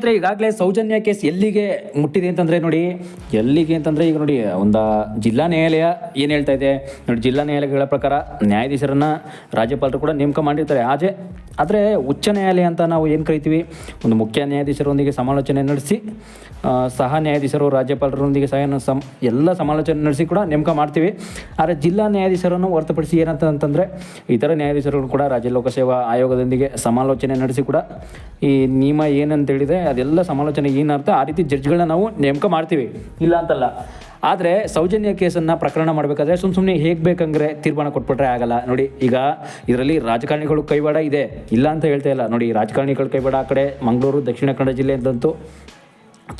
ಸ್ನೇಹಿತರೆ, ಈಗಾಗಲೇ ಸೌಜನ್ಯ ಕೇಸ್ ಎಲ್ಲಿಗೆ ಮುಟ್ಟಿದೆ ಅಂತಂದರೆ ನೋಡಿ, ಎಲ್ಲಿಗೆ ಅಂತಂದರೆ ಈಗ ನೋಡಿ, ಒಂದು ಜಿಲ್ಲಾ ನ್ಯಾಯಾಲಯ ಏನು ಹೇಳ್ತಾ ಇದೆ? ನೋಡಿ, ಜಿಲ್ಲಾ ನ್ಯಾಯಾಲಯಗಳ ಪ್ರಕಾರ ನ್ಯಾಯಾಧೀಶರನ್ನ ರಾಜ್ಯಪಾಲರು ಕೂಡ ನೇಮಕ ಮಾಡಿರ್ತಾರೆ. ಆಜೆ ಆದರೆ ಉಚ್ಚ ನ್ಯಾಯಾಲಯ ಅಂತ ನಾವು ಏನು ಕರಿತೀವಿ? ಒಂದು ಮುಖ್ಯ ನ್ಯಾಯಾಧೀಶರೊಂದಿಗೆ ಸಮಾಲೋಚನೆ ನಡೆಸಿ ಸಹ ನ್ಯಾಯಾಧೀಶರು, ರಾಜ್ಯಪಾಲರೊಂದಿಗೆ ಸಹ ಸಮ, ಎಲ್ಲ ಸಮಾಲೋಚನೆ ನಡೆಸಿ ಕೂಡ ನೇಮಕ ಮಾಡ್ತೀವಿ. ಆದರೆ ಜಿಲ್ಲಾ ನ್ಯಾಯಾಧೀಶರನ್ನು ಹೊರತುಪಡಿಸಿ ಏನಂತ ಅಂತಂದರೆ, ಇತರ ನ್ಯಾಯಾಧೀಶರು ಕೂಡ ರಾಜ್ಯ ಲೋಕಸೇವಾ ಆಯೋಗದೊಂದಿಗೆ ಸಮಾಲೋಚನೆ ನಡೆಸಿ ಕೂಡ ಈ ನಿಯಮ ಏನಂತ ಹೇಳಿದ್ರೆ ಅದೆಲ್ಲ ಸಮಾಲೋಚನೆ ಏನರ್ಥ ಆ ರೀತಿ ಜಡ್ಜ್ಗಳನ್ನ ನಾವು ನೇಮಕ ಮಾಡ್ತೀವಿ. ಇಲ್ಲ ಅಂತಲ್ಲ. ಆದರೆ ಸೌಜನ್ಯ ಕೇಸನ್ನು ಪ್ರಕರಣ ಮಾಡಬೇಕಾದ್ರೆ ಸುಮ್ಮ ಸುಮ್ಮನೆ ಹೇಗೆ ಬೇಕಂದ್ರೆ ತೀರ್ಮಾನ ಕೊಟ್ಬಿಟ್ರೆ ಆಗಲ್ಲ. ನೋಡಿ, ಈಗ ಇದರಲ್ಲಿ ರಾಜಕಾರಣಿಗಳು ಕೈವಾಡ ಇದೆ. ಇಲ್ಲ ಅಂತ ಹೇಳ್ತಾ ಇಲ್ಲ. ನೋಡಿ, ರಾಜಕಾರಣಿಗಳು ಕೈವಾಡ ಆ ಕಡೆ ಮಂಗಳೂರು, ದಕ್ಷಿಣ ಕನ್ನಡ ಜಿಲ್ಲೆ ಅಂತಂತೂ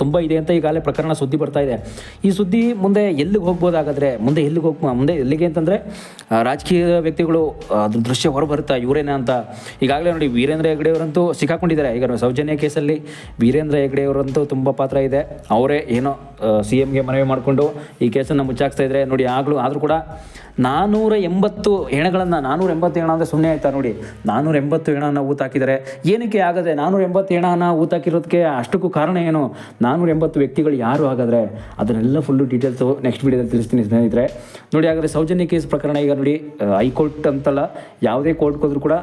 ತುಂಬ ಇದೆ ಅಂತ ಈಗಾಗಲೇ ಪ್ರಕರಣ ಸುದ್ದಿ ಬರ್ತಾ ಇದೆ. ಈ ಸುದ್ದಿ ಮುಂದೆ ಎಲ್ಲಿಗೆ ಹೋಗ್ಬೋದಾಗಾದರೆ, ಮುಂದೆ ಎಲ್ಲಿಗೆ ಹೋಗ್ ಮುಂದೆ ಎಲ್ಲಿಗೆ ಅಂತಂದರೆ ರಾಜಕೀಯ ವ್ಯಕ್ತಿಗಳು ಅದ್ರ ದೃಶ್ಯ ಹೊರಬರುತ್ತಾ, ಇವರೇನ ಅಂತ. ಈಗಾಗಲೇ ನೋಡಿ ವೀರೇಂದ್ರ ಹೆಗ್ಡೆಯವರಂತೂ ಸಿಕ್ಕಾಕೊಂಡಿದ್ದಾರೆ. ಈಗ ಸೌಜನ್ಯ ಕೇಸಲ್ಲಿ ವೀರೇಂದ್ರ ಹೆಗ್ಡೆಯವರಂತೂ ತುಂಬ ಪಾತ್ರ ಇದೆ. ಅವರೇ ಏನೋ ಸಿ ಎಮ್ಗೆ ಮನವಿ ಮಾಡಿಕೊಂಡು ಈ ಕೇಸನ್ನು ಮುಚ್ಚಾಕ್ತಾ ಇದ್ದರೆ ನೋಡಿ ಆಗಲೂ, ಆದರೂ ಕೂಡ ನಾನ್ನೂರ ಎಂಬತ್ತು ಹೆಣಗಳನ್ನು ನಾನ್ನೂರ ಎಂಬತ್ತು ಹೆಣ ಅಂದರೆ ಸುಮ್ಮನೆ ಆಯ್ತಾ ನೋಡಿ. ನಾನ್ನೂರ ಎಂಬತ್ತು ಹೆಣನ ಊತಾಕಿದ್ದಾರೆ. ಏನಕ್ಕೆ ಆಗದೆ ನಾನ್ನೂರ ಎಂಬತ್ತು ಹೆಣನ ಊತಾಕಿರೋದಕ್ಕೆ ಅಷ್ಟಕ್ಕೂ ಕಾರಣ ಏನು? ನಾನ್ನೂರ ಎಂಬತ್ತು ವ್ಯಕ್ತಿಗಳು ಯಾರು ಹಾಗಾದರೆ ಅದನ್ನೆಲ್ಲ ಫುಲ್ಲು ಡೀಟೇಲ್ಸು ನೆಕ್ಸ್ಟ್ ವೀಡಿಯೋದಲ್ಲಿ ತಿಳಿಸ್ತೀನಿ ಸ್ನೇಹಿತರೆ. ನೋಡಿ, ಹಾಗಾದರೆ ಸೌಜನ್ಯ ಕೇಸ್ ಪ್ರಕರಣ ಈಗ ನೋಡಿ ಹೈಕೋರ್ಟ್ ಅಂತಲ್ಲ, ಯಾವುದೇ ಕೋರ್ಟ್ಗೆ ಹೋದ್ರು ಕೂಡ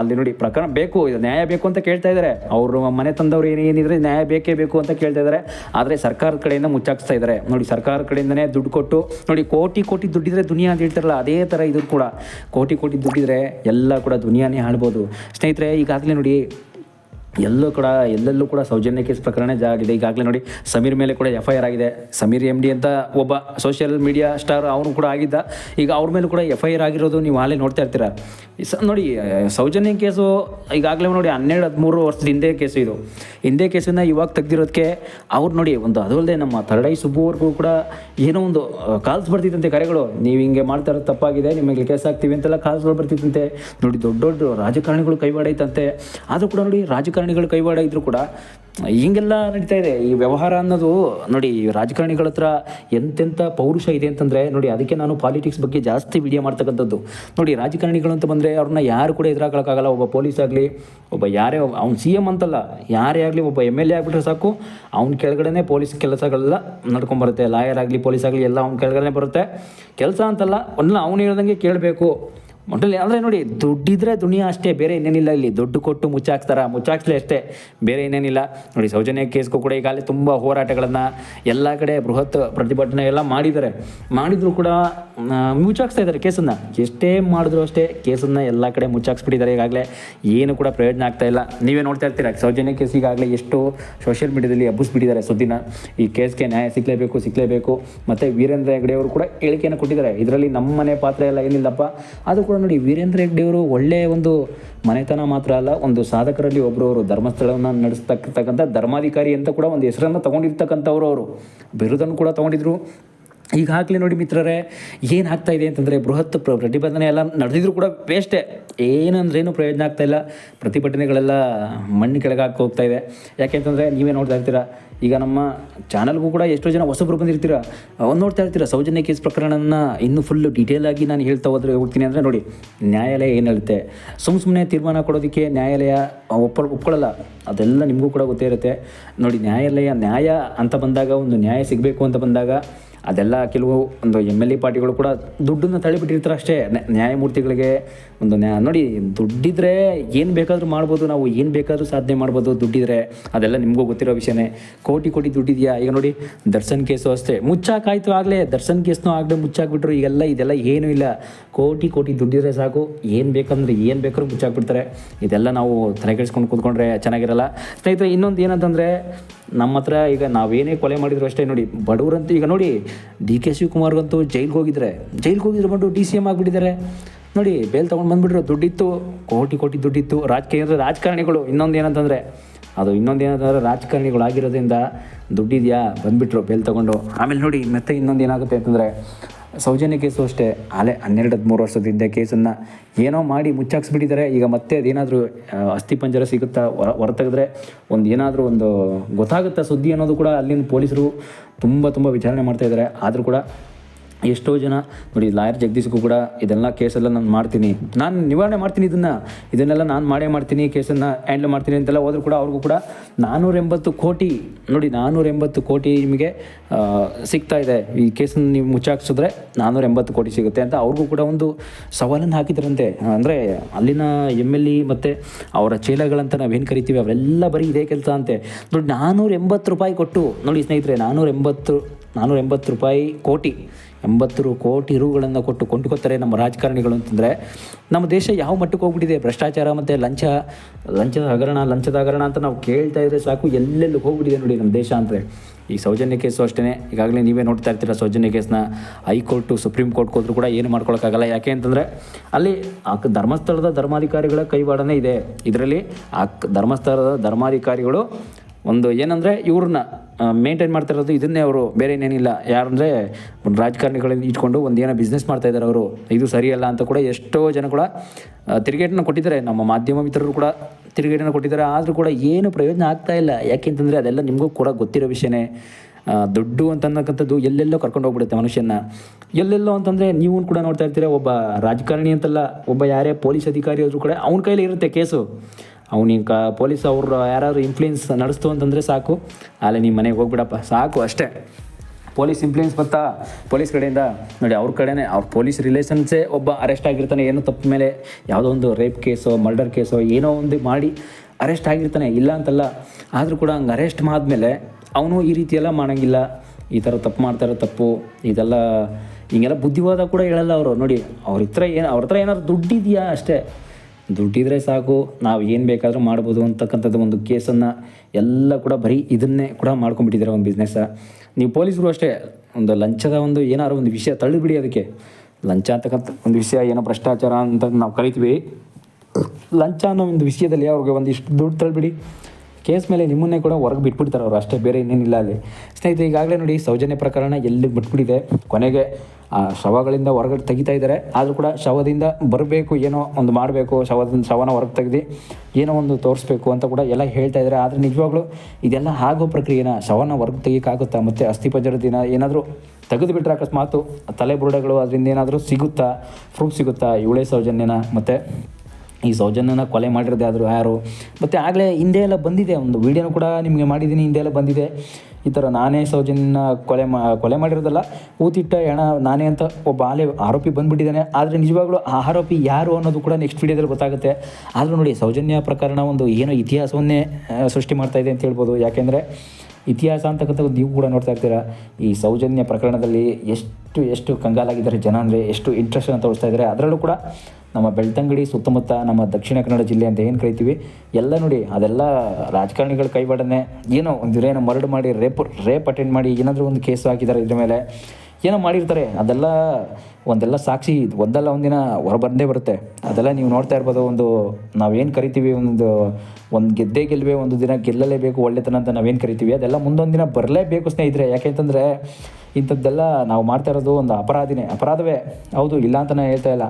ಅಲ್ಲಿ ನೋಡಿ ಪ್ರಕರಣ ಬೇಕು ನ್ಯಾಯ ಬೇಕು ಅಂತ ಕೇಳ್ತಾ ಇದ್ದಾರೆ. ಅವರು ಮನೆ ತಂದವರು ಏನೇನಿದ್ರೆ ನ್ಯಾಯ ಬೇಕೇ ಬೇಕು ಅಂತ ಕೇಳ್ತಾ ಇದ್ದಾರೆ. ಆದರೆ ಸರ್ಕಾರದ ಕಡೆಯಿಂದ ಮುಚ್ಚಾಕ್ಸ್ತಾ ಇದ್ದಾರೆ. ನೋಡಿ ಸರ್ಕಾರ ಕಡೆಯಿಂದನೇ ದುಡ್ಡು ಕೊಟ್ಟು, ನೋಡಿ, ಕೋಟಿ ಕೋಟಿ ದುಡ್ಡಿದ್ರೆ ದುನಿಯಾ ಅಂತ ಹೇಳ್ತಾರಲ್ಲ, ಅದೇ ಥರ ಇದು ಕೂಡ. ಕೋಟಿ ಕೋಟಿ ದುಡ್ಡಿದ್ರೆ ಎಲ್ಲ ಕೂಡ ದುನಿಯಾನೇ ಆಳ್ಬೋದು ಸ್ನೇಹಿತರೆ, ಈಗಾಗಲೇ ನೋಡಿ ಎಲ್ಲೂ ಕೂಡ, ಎಲ್ಲೆಲ್ಲೂ ಕೂಡ ಸೌಜನ್ಯ ಕೇಸ್ ಪ್ರಕರಣ ಜಾಗಿದೆ ಈಗಾಗಲೇ ನೋಡಿ, ಸಮೀರ್ ಮೇಲೆ ಕೂಡ ಎಫ್ ಐ ಆರ್ ಆಗಿದೆ. ಸಮೀರ್ ಎಂ ಡಿ ಅಂತ ಒಬ್ಬ ಸೋಷಿಯಲ್ ಮೀಡಿಯಾ ಸ್ಟಾರ್ ಅವನು ಕೂಡ ಆಗಿದ್ದ. ಈಗ ಅವ್ರ ಮೇಲೂ ಕೂಡ ಎಫ್ ಐ ಆರ್ ಆಗಿರೋದು ನೀವು ಹಾಲೇ ನೋಡ್ತಾ ಇರ್ತೀರ. ನೋಡಿ, ಸೌಜನ್ಯ ಕೇಸು ಈಗಾಗಲೇ ನೋಡಿ ಹನ್ನೆರಡು, ಹದಿಮೂರು ವರ್ಷದ ಹಿಂದೆ ಕೇಸು ಇದು. ಹಿಂದೆ ಕೇಸನ್ನು ಇವಾಗ ತೆಗ್ದಿರೋದಕ್ಕೆ ಅವ್ರು ನೋಡಿ ಒಂದು ಅದು ಅಲ್ಲದೆ ನಮ್ಮ ತರಡೈ ಸುಬ್ಬುವರೆಗೂ ಕೂಡ ಏನೋ ಒಂದು ಕಾಲ್ಸ್ ಬರ್ತಿತ್ತಂತೆ ಕರೆಗಳು. ನೀವು ಹಿಂಗೆ ಮಾಡ್ತಾ ಇರೋದು ತಪ್ಪಾಗಿದೆ ನಿಮಗೆ ಕೇಸ್ ಹಾಕ್ತೀವಿ ಅಂತೆಲ್ಲ ಕಾಲ್ಸ್ಗಳು ಬರ್ತಿತ್ತಂತೆ. ನೋಡಿ ದೊಡ್ಡ ದೊಡ್ಡ ರಾಜಕಾರಣಿಗಳು ಕೈವಾಡೈತಂತೆ. ಆದರೂ ಕೂಡ ನೋಡಿ ರಾಜಕಾರಣಿಗಳು ಕೈವಾಡ ಇದ್ರು ಕೂಡ ಹಿಂಗೆಲ್ಲ ನಡೀತಾ ಇದೆ. ಈ ವ್ಯವಹಾರ ಅನ್ನೋದು ನೋಡಿ, ರಾಜಕಾರಣಿಗಳ ಹತ್ರ ಎಂತೆಂಥ ಪೌರುಷ ಇದೆ ಅಂತಂದರೆ, ನೋಡಿ, ಅದಕ್ಕೆ ನಾನು ಪಾಲಿಟಿಕ್ಸ್ ಬಗ್ಗೆ ಜಾಸ್ತಿ ವಿಡಿಯೋ ಮಾಡ್ತಕ್ಕಂಥದ್ದು. ನೋಡಿ, ರಾಜಕಾರಣಿಗಳು ಅಂತ ಬಂದರೆ ಅವ್ರನ್ನ ಯಾರು ಕೂಡ ಎದುರಾಕೊಳ್ಳೋಕ್ಕಾಗಲ್ಲ ಒಬ್ಬ ಪೊಲೀಸ್ ಆಗಲಿ, ಒಬ್ಬ ಯಾರೇ, ಅವ್ನು ಸಿ ಎಂ ಅಂತಲ್ಲ, ಯಾರೇ ಆಗಲಿ, ಒಬ್ಬ ಎಂ ಎಲ್ ಎ ಆಗಿಬಿಟ್ರೆ ಸಾಕು, ಅವ್ನ ಕೆಳಗಡೆನೇ ಪೊಲೀಸ್ ಕೆಲಸಗಳೆಲ್ಲ ನಡ್ಕೊಂಬರುತ್ತೆ ಲಾಯರ್ ಆಗಲಿ ಪೊಲೀಸ್ ಆಗಲಿ, ಎಲ್ಲ ಅವ್ನ ಕೆಳಗಡೆ ಬರುತ್ತೆ. ಕೆಲಸ ಅಂತಲ್ಲ ಒಂದಲ್ಲ ಅವ್ನು ಹೇಳ್ದಂಗೆ ಕೇಳಬೇಕು. ಒಟ್ಟಲ್ಲಿ ಅಂದರೆ ನೋಡಿ, ದುಡ್ಡಿದ್ರೆ ದುನಿಯಾ ಅಷ್ಟೇ, ಬೇರೆ ಇನ್ನೇನಿಲ್ಲ ಇಲ್ಲಿ. ದುಡ್ಡು ಕೊಟ್ಟು ಮುಚ್ಚಾಕ್ತಾರ ಮುಚ್ಚಾಕ್ಸ್ಲಿ ಅಷ್ಟೇ, ಬೇರೆ ಇನ್ನೇನಿಲ್ಲ. ನೋಡಿ, ಸೌಜನ್ಯ ಕೇಸ್ಗೂ ಕೂಡ ಈಗಾಗಲೇ ತುಂಬ ಹೋರಾಟಗಳನ್ನು ಎಲ್ಲ ಕಡೆ ಬೃಹತ್ ಪ್ರತಿಭಟನೆ ಎಲ್ಲ ಮಾಡಿದ್ದಾರೆ. ಮಾಡಿದರೂ ಕೂಡ ಮುಚ್ಚಾಕ್ಸ್ತಾ ಇದ್ದಾರೆ ಕೇಸನ್ನು. ಎಷ್ಟೇ ಮಾಡಿದ್ರು ಅಷ್ಟೇ, ಕೇಸನ್ನು ಎಲ್ಲ ಕಡೆ ಮುಚ್ಚಾಕ್ಸ್ಬಿಟ್ಟಿದ್ದಾರೆ ಈಗಾಗಲೇ. ಏನು ಕೂಡ ಪ್ರಯೋಜನ ಆಗ್ತಾ ಇಲ್ಲ. ನೀವೇ ನೋಡ್ತಾ ಇರ್ತೀರ, ಸೌಜನ್ಯ ಕೇಸ್ ಈಗಾಗಲೇ ಎಷ್ಟು ಸೋಷಿಯಲ್ ಮೀಡಿಯಾದಲ್ಲಿ ಹಬ್ಬಿಸ್ಬಿಟ್ಟಿದ್ದಾರೆ ಸುದ್ದಿನ. ಈ ಕೇಸ್ಗೆ ನ್ಯಾಯ ಸಿಕ್ಕಲೇಬೇಕು ಸಿಕ್ಕಲೇಬೇಕು ಮತ್ತು ವೀರೇಂದ್ರ ಹೆಗ್ಡೆಯವರು ಕೂಡ ಹೇಳಿಕೆಯನ್ನು ಕೊಟ್ಟಿದ್ದಾರೆ. ಇದರಲ್ಲಿ ನಮ್ಮ ಮನೆ ಪಾತ್ರ ಎಲ್ಲ ಏನಿಲ್ಲಪ್ಪ. ಅದು ಕೂಡ ನೋಡಿ ವೀರೇಂದ್ರ ಹೆಗ್ಡೆ ಅವರು ಒಳ್ಳೆಯ ಒಂದು ಮನೆತನ ಮಾತ್ರ ಅಲ್ಲ, ಒಂದು ಸಾಧಕರಲ್ಲಿ ಒಬ್ಬರು ಅವರು ಧರ್ಮಸ್ಥಳವನ್ನು ನಡೆಸ್ತಕ್ಕಂಥ ಧರ್ಮಾಧಿಕಾರಿ ಅಂತ ಕೂಡ ಒಂದು ಹೆಸರನ್ನು ತಗೊಂಡಿರ್ತಕ್ಕಂಥವ್ರು ಅವರು. ಬಿರುದನ್ನು ಕೂಡ ತಗೊಂಡಿದ್ರು. ಈಗಾಗಲೇ ನೋಡಿ ಮಿತ್ರರೇ, ಏನು ಆಗ್ತಾ ಇದೆ ಅಂತಂದರೆ ಬೃಹತ್ ಪ್ರ- ಪ್ರತಿಭಟನೆ ಎಲ್ಲ ನಡೆದಿದ್ರು ಕೂಡ ವೇಸ್ಟೇ ಏನಂದ್ರೇನು ಪ್ರಯೋಜನ ಆಗ್ತಾ ಇಲ್ಲ. ಪ್ರತಿಭಟನೆಗಳೆಲ್ಲ ಮಣ್ಣು ಕೆಳಗೆ ಹಾಕಿ ಹೋಗ್ತಾ ಇದೆ. ಯಾಕೆಂತಂದರೆ ನೀವೇ ನೋಡ್ತಾ ಇರ್ತೀರ, ಈಗ ನಮ್ಮ ಚಾನಲ್ಗೂ ಕೂಡ ಎಷ್ಟೋ ಜನ ಹೊಸಬ್ರು ಬಂದಿರ್ತೀರ. ಅವ್ನು ನೋಡ್ತಾ ಇರ್ತೀರ, ಸೌಜನ್ಯ ಕೇಸ್ ಪ್ರಕರಣನ ಇನ್ನೂ ಫುಲ್ಲು ಡೀಟೇಲ್ ಆಗಿ ನಾನು ಹೇಳ್ತಾ ಹೋದ್ರೆ ಹೋಗ್ತೀನಿ ಅಂದರೆ ನೋಡಿ, ನ್ಯಾಯಾಲಯ ಏನು ಹೇಳುತ್ತೆ? ಸುಮ್ಮ ಸುಮ್ಮನೆ ತೀರ್ಮಾನ ಕೊಡೋದಕ್ಕೆ ನ್ಯಾಯಾಲಯ ಒಪ್ಪ ಒಪ್ಕೊಳ್ಳಲ್ಲ. ಅದೆಲ್ಲ ನಿಮಗೂ ಕೂಡ ಗೊತ್ತೇ ಇರುತ್ತೆ. ನೋಡಿ, ನ್ಯಾಯಾಲಯ ನ್ಯಾಯ ಅಂತ ಬಂದಾಗ, ಒಂದು ನ್ಯಾಯ ಸಿಗಬೇಕು ಅಂತ ಬಂದಾಗ ಅದೆಲ್ಲ ಕೆಲವು ಒಂದು ಎಂ ಎಲ್ ಎ ಪಾರ್ಟಿಗಳು ಕೂಡ ದುಡ್ಡನ್ನು ತಳ್ಳಿಬಿಟ್ಟಿರ್ತಾರೆ ಅಷ್ಟೇ. ನ್ಯಾ- ನ್ಯಾಯಮೂರ್ತಿಗಳಿಗೆ ಒಂದು ನ್ಯಾ, ನೋಡಿ ದುಡ್ಡಿದ್ರೆ ಏನು ಬೇಕಾದರೂ ಮಾಡ್ಬೋದು, ನಾವು ಏನು ಬೇಕಾದರೂ ಸಾಧನೆ ಮಾಡ್ಬೋದು ದುಡ್ಡಿದ್ರೆ. ಅದೆಲ್ಲ ನಿಮಗೂ ಗೊತ್ತಿರೋ ವಿಷಯನೇ. ಕೋಟಿ ಕೋಟಿ ದುಡ್ಡಿದೆಯಾ? ಈಗ ನೋಡಿ ದರ್ಶನ್ ಕೇಸು ಅಷ್ಟೇ. ಮುಚ್ಚಾಕಾಯ್ತು ಆಗಲೇ, ದರ್ಶನ್ ಕೇಸ್ನೂ ಆಗಲೇ ಮುಚ್ಚಾಕ್ಬಿಟ್ರು. ಈಗೆಲ್ಲ ಇದೆಲ್ಲ ಏನೂ ಇಲ್ಲ. ಕೋಟಿ ಕೋಟಿ ದುಡ್ಡಿದ್ರೆ ಸಾಕು. ಏನು ಬೇಕಂದ್ರೆ ಏನು ಬೇಕಾದ್ರೂ ಮುಚ್ಚಾಕ್ಬಿಡ್ತಾರೆ. ಇದೆಲ್ಲ ನಾವು ತಲೆ ಕೆಡಿಸ್ಕೊಂಡು ಕೂತ್ಕೊಂಡ್ರೆ ಚೆನ್ನಾಗಿರಲ್ಲ. ಸ್ನೇಹಿತರೆ, ಇನ್ನೊಂದು ಏನಂತಂದರೆ, ನಮ್ಮ ಹತ್ರ ಈಗ ನಾವೇನೇ ಕೊಲೆ ಮಾಡಿದ್ರು ಅಷ್ಟೇ. ನೋಡಿ, ಬಡವರಂತೂ ಈಗ ನೋಡಿ ಡಿ ಕೆ ಶಿವಕುಮಾರ್ಗಂತೂ ಜೈಲ್ಗೆ ಹೋಗಿದ್ರೆ. ಜೈಲ್ಗೆ ಹೋಗಿದ್ರೆ ಬಂದು ಡಿ ಸಿ ಎಂ ಆಗಿಬಿಟ್ಟಿದ್ದಾರೆ. ನೋಡಿ, ಬೇಲ್ ತೊಗೊಂಡು ಬಂದುಬಿಟ್ರು ದುಡ್ಡಿತ್ತು, ಕೋಟಿ ಕೋಟಿ ದುಡ್ಡಿತ್ತು. ರಾಜಕೀಯ ರಾಜಕಾರಣಿಗಳು. ಇನ್ನೊಂದು ಏನಂತಂದರೆ, ಅದು ಇನ್ನೊಂದು ಏನಂತಂದರೆ ರಾಜಕಾರಣಿಗಳು ಆಗಿರೋದ್ರಿಂದ ದುಡ್ಡಿದೆಯಾ? ಬಂದುಬಿಟ್ರು ಬೇಲ್ ತೊಗೊಂಡು. ಆಮೇಲೆ ನೋಡಿ, ಮತ್ತೆ ಇನ್ನೊಂದು ಏನಾಗುತ್ತೆ ಅಂತಂದರೆ ಸೌಜನ್ಯ ಕೇಸು ಅಷ್ಟೇ. ಅಲೆ ಹನ್ನೆರಡು, ಹದಿಮೂರು ವರ್ಷದ ಹಿಂದೆ ಕೇಸನ್ನು ಏನೋ ಮಾಡಿ ಮುಚ್ಚಾಕ್ಸ್ಬಿಟ್ಟಿದ್ದಾರೆ. ಈಗ ಮತ್ತೆ ಅದೇನಾದರೂ ಅಸ್ಥಿಪಂಜರ ಸಿಗುತ್ತಾ? ಹೊರ, ಹೊರತೆಗೆದ್ರೆ ಒಂದು ಏನಾದರೂ ಒಂದು ಗೊತ್ತಾಗುತ್ತಾ ಸುದ್ದಿ ಅನ್ನೋದು ಕೂಡ ಅಲ್ಲಿನ ಪೊಲೀಸರು ತುಂಬ ತುಂಬ ವಿಚಾರಣೆ ಮಾಡ್ತಾಯಿದ್ದಾರೆ ಆದರೂ ಕೂಡ ಎಷ್ಟೋ ಜನ, ನೋಡಿ, ಲಾಯರ್ ಜಗದೀಶ್ಗೂ ಕೂಡ ಇದೆಲ್ಲ ಕೇಸೆಲ್ಲ ನಾನು ಮಾಡ್ತೀನಿ. ನಾನು ನಿವಾರಣೆ ಮಾಡ್ತೀನಿ ಇದನ್ನು. ಇದನ್ನೆಲ್ಲ ನಾನು ಮಾಡೇ ಮಾಡ್ತೀನಿ, ಕೇಸನ್ನು ಹ್ಯಾಂಡಲ್ ಮಾಡ್ತೀನಿ ಅಂತೆಲ್ಲ ಹೋದ್ರು ಕೂಡ ಅವ್ರಿಗೂ ಕೂಡ ನಾನ್ನೂರ ಎಂಬತ್ತು ಕೋಟಿ, ನೋಡಿ ನಾನ್ನೂರ ಎಂಬತ್ತು ಕೋಟಿ ನಿಮಗೆ ಸಿಗ್ತಾ ಇದೆ. ಈ ಕೇಸನ್ನು ನೀವು ಮುಚ್ಚಾಕ್ಸಿದ್ರೆ ನಾನ್ನೂರ ಎಂಬತ್ತು ಕೋಟಿ ಸಿಗುತ್ತೆ ಅಂತ ಅವ್ರಿಗೂ ಕೂಡ ಒಂದು ಸವಾಲನ್ನು ಹಾಕಿದ್ರಂತೆ. ಅಂದರೆ ಅಲ್ಲಿನ ಎಂ ಎಲ್ ಇ ಮತ್ತು ಅವರ ಚೇಲಗಳಂತ ನಾವೇನು ಕರಿತೀವಿ, ಅವರೆಲ್ಲ ಬರೀ ಇದೇ ಕೆಲಸ ಅಂತೆ. ನೋಡಿ ನಾನ್ನೂರ ಎಂಬತ್ತು ರೂಪಾಯಿ ಕೊಟ್ಟು, ನೋಡಿ ಸ್ನೇಹಿತರೆ ನಾನ್ನೂರ ಎಂಬತ್ತು ನಾನ್ನೂರ ಎಂಬತ್ತು ರೂಪಾಯಿ ಕೋಟಿ, ಎಂಬತ್ತು ಕೋಟಿ ರೂಗಳನ್ನು ಕೊಟ್ಟು ಕೊಂಡುಕೊತಾರೆ ನಮ್ಮ ರಾಜಕಾರಣಿಗಳು ಅಂತಂದರೆ. ನಮ್ಮ ದೇಶ ಯಾವ ಮಟ್ಟಕ್ಕೆ ಹೋಗ್ಬಿಟ್ಟಿದೆ? ಭ್ರಷ್ಟಾಚಾರ ಮತ್ತು ಲಂಚ, ಲಂಚದ ಹಗರಣ ಲಂಚದ ಹಗರಣ ಅಂತ ನಾವು ಕೇಳ್ತಾ ಇದ್ರೆ ಸಾಕು, ಎಲ್ಲೆಲ್ಲಿ ಹೋಗ್ಬಿಟ್ಟಿದೆ ನೋಡಿ ನಮ್ಮ ದೇಶ ಅಂದರೆ. ಈ ಸೌಜನ್ಯ ಕೇಸು ಅಷ್ಟೇ ಈಗಾಗಲೇ ನೀವೇ ನೋಡ್ತಾ ಇರ್ತೀರ ಸೌಜನ್ಯ ಕೇಸ್ನ. ಹೈಕೋರ್ಟು, ಸುಪ್ರೀಂ ಕೋರ್ಟ್ ಹೋದ್ರೂ ಕೂಡ ಏನು ಮಾಡ್ಕೊಳಕ್ಕಾಗಲ್ಲ. ಯಾಕೆ ಅಂತಂದರೆ ಅಲ್ಲಿ ಆ ಧರ್ಮಸ್ಥಳದ ಧರ್ಮಾಧಿಕಾರಿಗಳ ಕೈವಾಡನೇ ಇದೆ. ಇದರಲ್ಲಿ ಆ ಧರ್ಮಸ್ಥಳದ ಧರ್ಮಾಧಿಕಾರಿಗಳು ಒಂದು ಏನಂದರೆ ಇವ್ರನ್ನ ಮೇಂಟೈನ್ ಮಾಡ್ತಾ ಇರೋದು ಇದನ್ನೇ ಅವರು, ಬೇರೆ ಏನೇನಿಲ್ಲ ಯಾರಂದರೆ ಒಂದು ರಾಜಕಾರಣಿಗಳನ್ನ ಇಟ್ಕೊಂಡು ಒಂದು ಏನೋ ಬಿಸ್ನೆಸ್ ಮಾಡ್ತಾ ಇದ್ದಾರೆ ಅವರು. ಇದು ಸರಿಯಲ್ಲ ಅಂತ ಕೂಡ ಎಷ್ಟೋ ಜನ ಕೂಡ ತಿರುಗೇಟನ್ನು ಕೊಟ್ಟಿದ್ದಾರೆ. ನಮ್ಮ ಮಾಧ್ಯಮ ಮಿತ್ರರು ಕೂಡ ತಿರುಗೇಟನ್ನು ಕೊಟ್ಟಿದ್ದಾರೆ. ಆದರೂ ಕೂಡ ಏನು ಪ್ರಯೋಜನ ಆಗ್ತಾ ಇಲ್ಲ. ಯಾಕೆಂತಂದರೆ ಅದೆಲ್ಲ ನಿಮಗೂ ಕೂಡ ಗೊತ್ತಿರೋ ವಿಷಯನೇ. ದುಡ್ಡು ಅಂತಕ್ಕಂಥದ್ದು ಎಲ್ಲೆಲ್ಲೋ ಕರ್ಕೊಂಡು ಹೋಗ್ಬಿಡುತ್ತೆ ಮನುಷ್ಯನ ಎಲ್ಲೆಲ್ಲೋ ಅಂತಂದರೆ ನೀವು ಕೂಡ ನೋಡ್ತಾ ಇರ್ತೀರ, ಒಬ್ಬ ರಾಜಕಾರಣಿ ಅಂತಲ್ಲ, ಒಬ್ಬ ಯಾರೇ ಪೊಲೀಸ್ ಅಧಿಕಾರಿ ಆದರೂ ಕೂಡ ಅವನ ಕೈಲಿ ಇರುತ್ತೆ ಕೇಸು. ಅವನಿಗೆ ಕ ಪೊಲೀಸ್ ಅವರು ಯಾರಾದ್ರು ಇನ್ಫ್ಲೂಯೆನ್ಸ್ ನಡೆಸ್ತು ಅಂತಂದರೆ ಸಾಕು. ಅಲ್ಲೇ ನಿಮ್ಮ ಮನೆಗೆ ಹೋಗ್ಬಿಡಪ್ಪ. ಸಾಕು ಅಷ್ಟೇ. ಪೊಲೀಸ್ ಇನ್ಫ್ಲೂಯೆನ್ಸ್ ಬರ್ತಾ ಪೊಲೀಸ್ ಕಡೆಯಿಂದ, ನೋಡಿ ಅವ್ರ ಕಡೆನೇ, ಅವ್ರ ಪೊಲೀಸ್ ರಿಲೇಷನ್ಸೇ ಒಬ್ಬ ಅರೆಸ್ಟ್ ಆಗಿರ್ತಾನೆ, ಏನೋ ತಪ್ಪ ಮೇಲೆ ಯಾವುದೋ ಒಂದು ರೇಪ್ ಕೇಸೋ ಮರ್ಡರ್ ಕೇಸೋ ಏನೋ ಒಂದು ಮಾಡಿ ಅರೆಸ್ಟ್ ಆಗಿರ್ತಾನೆ, ಇಲ್ಲ ಅಂತಲ್ಲ. ಆದರೂ ಕೂಡ ಹಂಗೆ ಅರೆಸ್ಟ್ ಆದಮೇಲೆ ಅವನು ಈ ರೀತಿಯೆಲ್ಲ ಮಾಡೋಂಗಿಲ್ಲ. ಈ ಥರ ತಪ್ಪು ಮಾಡ್ತಾರೆ ತಪ್ಪು, ಇದೆಲ್ಲ ಹಿಂಗೆಲ್ಲ ಬುದ್ಧಿವಾದ ಕೂಡ ಹೇಳಲ್ಲ ಅವರು. ನೋಡಿ, ಅವ್ರ ಹತ್ರ ಏನು, ಅವ್ರ ಹತ್ರ ಏನಾದ್ರು ದುಡ್ಡಿದೆಯಾ ಅಷ್ಟೇ. ದುಡ್ಡಿದ್ರೆ ಸಾಕು, ನಾವು ಏನು ಬೇಕಾದರೂ ಮಾಡ್ಬೋದು ಅಂತಕ್ಕಂಥದ್ದು ಒಂದು ಕೇಸನ್ನು ಎಲ್ಲ ಕೂಡ ಬರೀ ಇದನ್ನೇ ಕೂಡ ಮಾಡ್ಕೊಂಡ್ಬಿಟ್ಟಿದ್ದಾರೆ ಒಂದು ಬಿಸ್ನೆಸ್ಸ ನೀವು ಪೊಲೀಸರು ಅಷ್ಟೇ, ಒಂದು ಲಂಚದ ಒಂದು ಏನಾದ್ರು ಒಂದು ವಿಷಯ ತಳ್ಳಿಬಿಡಿ ಅದಕ್ಕೆ. ಲಂಚ ಅಂತಕ್ಕಂಥ ಒಂದು ವಿಷಯ ಏನೋ ಭ್ರಷ್ಟಾಚಾರ ಅಂತ ನಾವು ಕರಿತೀವಿ. ಲಂಚ ಅನ್ನೋ ಒಂದು ವಿಷಯದಲ್ಲಿ ಅವ್ರಿಗೆ ಒಂದಿಷ್ಟು ದುಡ್ಡು ತಳ್ಳಿಬಿಡಿ. ಕೇಸ್ ಮೇಲೆ ನಿಮ್ಮನ್ನೇ ಕೂಡ ಹೊರಗೆ ಬಿಟ್ಬಿಡ್ತಾರೆ ಅವರು. ಅಷ್ಟೇ, ಬೇರೆ ಇನ್ನೇನಿಲ್ಲ ಅಲ್ಲಿ. ಸ್ನೇಹಿತರೆ, ಈಗಾಗಲೇ ನೋಡಿ ಸೌಜನ್ಯ ಪ್ರಕರಣ ಎಲ್ಲಿ ಬಿಟ್ಬಿಟ್ಟಿದೆ. ಕೊನೆಗೆ, ಆ, ಶವಗಳಿಂದ ಹೊರಗಡೆ ತೆಗಿತಾ ಇದ್ದಾರೆ. ಆದರೂ ಕೂಡ ಶವದಿಂದ ಬರಬೇಕು, ಏನೋ ಒಂದು ಮಾಡಬೇಕು, ಶವದಿಂದ, ಶವನ ಹೊರಗೆ ತೆಗೆದು ಏನೋ ಒಂದು ತೋರಿಸ್ಬೇಕು ಅಂತ ಕೂಡ ಎಲ್ಲ ಹೇಳ್ತಾ ಇದ್ದಾರೆ. ಆದರೆ ನಿಜವಾಗ್ಲೂ ಇದೆಲ್ಲ ಆಗೋ ಪ್ರಕ್ರಿಯೆನ ಶವನ ಹೊರಗೆ ತೆಗಿಯೋಕ್ಕಾಗುತ್ತಾ ಮತ್ತು ಅಸ್ಥಿಪಂಜರ ದಿನ ಏನಾದರೂ ತೆಗೆದು ಬಿಟ್ಟರೆ ಅಕಸ್ಮಾತು ತಲೆ ಬುರುಡೆಗಳು, ಅದರಿಂದ ಏನಾದರೂ ಸಿಗುತ್ತಾ? ಫ್ರೂಟ್ ಸಿಗುತ್ತಾ? ಇವಳೇ ಸೌಜನ್ಯನ? ಮತ್ತು ಈ ಸೌಜನ್ಯನ ಕೊಲೆ ಮಾಡಿರೋದು ಆದರೂ ಯಾರು? ಮತ್ತು ಆಗಲೇ ಹಿಂದೆ ಎಲ್ಲ ಬಂದಿದೆ, ಒಂದು ವೀಡಿಯೋನು ಕೂಡ ನಿಮಗೆ ಮಾಡಿದ್ದೀನಿ, ಹಿಂದೆ ಎಲ್ಲ ಬಂದಿದೆ. ಈ ಥರ ನಾನೇ ಸೌಜನ್ಯನ ಕೊಲೆ ಮಾ, ಕೊಲೆ ಮಾಡಿರೋದಲ್ಲ ಊತಿಟ್ಟ ಹೆಣ ನಾನೇ ಅಂತ ಒಬ್ಬ ಆಲೆ ಆರೋಪಿ ಬಂದುಬಿಟ್ಟಿದ್ದಾನೆ. ಆದರೆ ನಿಜವಾಗ್ಲೂ ಆ ಆರೋಪಿ ಯಾರು ಅನ್ನೋದು ಕೂಡ ನೆಕ್ಸ್ಟ್ ವೀಡಿಯೋದಲ್ಲಿ ಗೊತ್ತಾಗುತ್ತೆ. ಆದರೂ ನೋಡಿ, ಸೌಜನ್ಯ ಪ್ರಕರಣ ಒಂದು ಏನೋ ಇತಿಹಾಸವನ್ನೇ ಸೃಷ್ಟಿ ಮಾಡ್ತಾ ಇದೆ ಅಂತ ಹೇಳ್ಬೋದು. ಯಾಕೆಂದರೆ ಇತಿಹಾಸ ಅಂತಕ್ಕಂಥದ್ದು ನೀವು ಕೂಡ ನೋಡ್ತಾ ಇರ್ತೀರ. ಈ ಸೌಜನ್ಯ ಪ್ರಕರಣದಲ್ಲಿ ಎಷ್ಟು ಎಷ್ಟು ಎಷ್ಟು ಕಂಗಾಲಾಗಿದ್ದಾರೆ ಜನ ಅಂದರೆ ಎಷ್ಟು ಇಂಟ್ರೆಸ್ಟನ್ನು ತೋರಿಸ್ತಾ ಇದ್ದಾರೆ. ಅದರಲ್ಲೂ ಕೂಡ ನಮ್ಮ ಬೆಳ್ತಂಗಡಿ, ಸುತ್ತಮುತ್ತ ನಮ್ಮ ದಕ್ಷಿಣ ಕನ್ನಡ ಜಿಲ್ಲೆ ಅಂತ ಏನು ಕರಿತೀವಿ, ಎಲ್ಲ ನೋಡಿ ಅದೆಲ್ಲ ರಾಜಕಾರಣಿಗಳ ಕೈವಾಡನೆ. ಏನೋ ಒಂದು ಏನೋ ಮರಡು ಮಾಡಿ, ರೇಪ್ ರೇಪ್ ಅಟೆಂಡ್ ಮಾಡಿ ಏನಾದರೂ ಒಂದು ಕೇಸು ಹಾಕಿದ್ದಾರೆ ಇದ್ರ ಮೇಲೆ. ಏನೋ ಮಾಡಿರ್ತಾರೆ. ಅದೆಲ್ಲ ಒಂದೆಲ್ಲ ಸಾಕ್ಷಿ, ಒಂದಲ್ಲ ಒಂದಿನ ಹೊರ ಬಂದೇ ಬರುತ್ತೆ. ಅದೆಲ್ಲ ನೀವು ನೋಡ್ತಾ ಇರ್ಬೋದು, ಒಂದು ನಾವೇನು ಕರಿತೀವಿ, ಒಂದು ಒಂದು ಗೆದ್ದೇ ಗೆಲ್ಲುವೆ ಒಂದು ದಿನ ಗೆಲ್ಲಲೇಬೇಕು, ಒಳ್ಳೆತನ ಅಂತ ನಾವೇನು ಕರಿತೀವಿ, ಅದೆಲ್ಲ ಮುಂದೊಂದು ದಿನ ಬರಲೇಬೇಕು ಸ್ನೇಹಿತರೆ. ಯಾಕೆಂತಂದರೆ ಇಂಥದ್ದೆಲ್ಲ ನಾವು ಮಾಡ್ತಾ ಇರೋದು ಒಂದು ಅಪರಾಧಿನೇ. ಅಪರಾಧವೇ. ಹೌದು, ಇಲ್ಲ ಅಂತ ಹೇಳ್ತಾ ಇಲ್ಲ.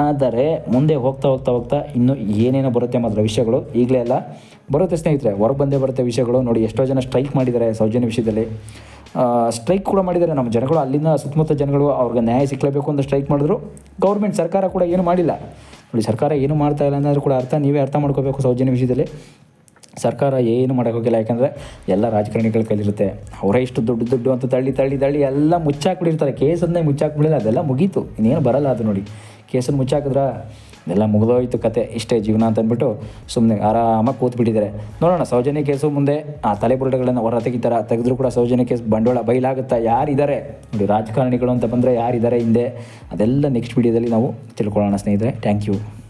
ಆದರೆ ಮುಂದೆ ಹೋಗ್ತಾ ಹೋಗ್ತಾ ಹೋಗ್ತಾ ಇನ್ನೂ ಏನೇನೋ ಬರುತ್ತೆ ಮಾತ್ರ ವಿಷಯಗಳು. ಈಗಲೇ ಎಲ್ಲ ಬರುತ್ತೆ ಸ್ನೇಹಿತರೆ, ಹೊರಗೆ ಬಂದೇ ಬರುತ್ತೆ ವಿಷಯಗಳು. ನೋಡಿ, ಎಷ್ಟೋ ಜನ ಸ್ಟ್ರೈಕ್ ಮಾಡಿದ್ದಾರೆ ಸೌಜನ್ಯ ವಿಷಯದಲ್ಲಿ. ಸ್ಟ್ರೈಕ್ ಕೂಡ ಮಾಡಿದ್ದಾರೆ. ನಮ್ಮ ಜನಗಳು, ಅಲ್ಲಿನ ಸುತ್ತಮುತ್ತ ಜನಗಳು ಅವ್ರಿಗೆ ನ್ಯಾಯ ಸಿಕ್ಕಲೇಬೇಕು ಅಂತ ಸ್ಟ್ರೈಕ್ ಮಾಡಿದ್ರು. ಗೌರ್ಮೆಂಟ್ ಸರ್ಕಾರ ಕೂಡ ಏನು ಮಾಡಿಲ್ಲ. ನೋಡಿ, ಸರ್ಕಾರ ಏನು ಮಾಡ್ತಾ ಇಲ್ಲ ಅನ್ನೋದು ಕೂಡ ಅರ್ಥ ನೀವೇ ಅರ್ಥ ಮಾಡ್ಕೋಬೇಕು ಸೌಜನ್ಯ ವಿಷಯದಲ್ಲಿ. ಸರ್ಕಾರ ಏನು ಮಾಡೋಕ್ಕೋಗಿಲ್ಲ ಯಾಕಂದರೆ ಎಲ್ಲ ರಾಜಕಾರಣಿಗಳ ಕೈಲಿರುತ್ತೆ. ಅವರೇ ಇಷ್ಟು ದುಡ್ಡು ದುಡ್ಡು ಅಂತ ತಳ್ಳಿ ತಳ್ಳಿ ತಳ್ಳಿ ಎಲ್ಲ ಮುಚ್ಚಾಕ್ಬಿಟ್ಟಿರ್ತಾರೆ. ಕೇಸನ್ನೇ ಮುಚ್ಚಾಕ್ಬಿಡಲಿಲ್ಲ ಅದೆಲ್ಲ ಮುಗೀತು. ಇನ್ನೇನು ಬರಲ್ಲ ಅದು ನೋಡಿ. ಕೇಸನ್ನು ಮುಚ್ಚಾಕಿದ್ರೆ ಎಲ್ಲ ಮುಗಿದೋಯ್ತು ಕತೆ. ಇಷ್ಟೇ ಜೀವನ ಅಂತ ಅಂದ್ಬಿಟ್ಟು ಸುಮ್ಮನೆ ಆರಾಮಾಗಿ ಕೂತ್ಬಿಟ್ಟಿದ್ದಾರೆ. ನೋಡೋಣ, ಸೌಜನ್ಯ ಕೇಸು ಮುಂದೆ ಆ ತಲೆಬುರುಡೆಗಳನ್ನು ಹೊರ ತೆಗಿತಾರ. ತೆಗೆದ್ರು ಕೂಡ ಸೌಜನ್ಯ ಕೇಸ್ ಬಂಡವಾಳ ಬಯಲಾಗುತ್ತಾ ಯಾರಿದ್ದಾರೆ? ನೋಡಿ, ರಾಜಕಾರಣಿಗಳು ಅಂತ ಬಂದರೆ ಯಾರಿದ್ದಾರೆ ಹಿಂದೆ? ಅದೆಲ್ಲ ನೆಕ್ಸ್ಟ್ ವಿಡಿಯೋದಲ್ಲಿ ನಾವು ತಿಳ್ಕೊಳ್ಳೋಣ ಸ್ನೇಹಿತರೆ. Thank you.